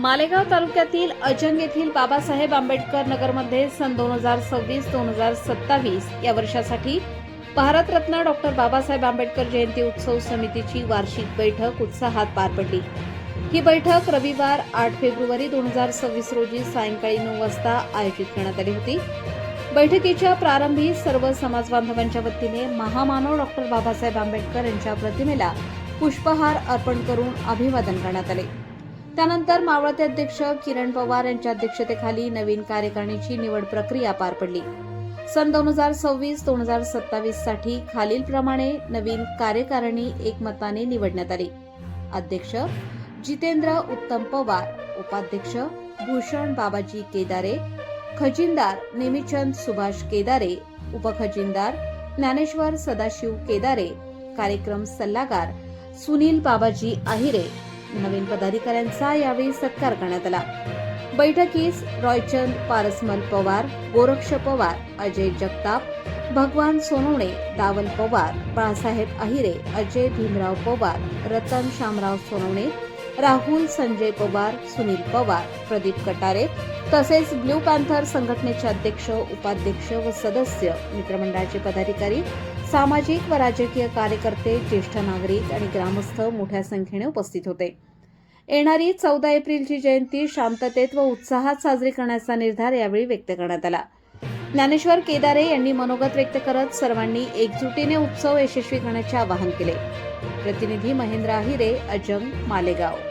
मालेगाव तालुक्यातील अजंग येथील बाबासाहेब आंबेडकर नगरमध्ये सन दोन हजार सव्वीस दोन हजार सत्तावीस या वर्षासाठी भारतरत्न डॉक्टर बाबासाहेब आंबेडकर जयंती उत्सव समितीची वार्षिक बैठक उत्साहात पार पडली. ही बैठक रविवार आठ फेब्रुवारी दोन हजार सव्वीस रोजी सायंकाळी नऊ वाजता आयोजित करण्यात आली होती. बैठकीच्या प्रारंभी सर्व समाजबांधवांच्या वतीने महामानव डॉक्टर बाबासाहेब आंबेडकर यांच्या प्रतिमेला पुष्पहार अर्पण करून अभिवादन करण्यात आले. त्यानंतर मावळते अध्यक्ष किरण पवार यांच्या अध्यक्षतेखाली नवीन कार्यकारिणीची निवड प्रक्रिया पार पडली. सन दोन हजार सव्वीस दोन हजार सत्तावीससाठी खालीलप्रमाणे नवीन कार्यकारिणी एकमताने निवडण्यात आली. अध्यक्ष जितेंद्र उत्तम पवार उपाध्यक्ष भूषण बाबाजी केदारे खजिनदार निमिचंद सुभाष केदारे उपखजिनदार ज्ञानेश्वर सदाशिव केदारे कार्यक्रम सल्लागार सुनील बाबाजी आहिरे नवीन पदाधिकाऱ्यांचा यावेळी सत्कार करण्यात आला. बैठकीस रॉयचंद पारसमल पवार गोरक्ष पवार अजय जगताप भगवान सोनवणे दावल पवार बाळासाहेब अहिरे अजय भीमराव पवार रतन शामराव सोनवणे राहुल संजय पवार सुनील पवार प्रदीप कटारे तसेच ब्ल्यू पॅन्थर संघटनेचे अध्यक्ष उपाध्यक्ष व सदस्य मित्रमंडळाचे पदाधिकारी सामाजिक व राजकीय कार्यकर्ते ज्येष्ठ नागरिक आणि ग्रामस्थ मोठ्या संख्येने उपस्थित होते. येणारी चौदा एप्रिलची जयंती शांततेत व उत्साहात साजरी करण्याचा निर्धार यावेळी व्यक्त करण्यात आला. ज्ञानेश्वर केदारे यांनी मनोगत व्यक्त करत सर्वांनी एकजुटीने उत्सव यशस्वी करण्याचे आवाहन केले. प्रतिनिधी महेंद्र आहिरे अजंग मालेगाव.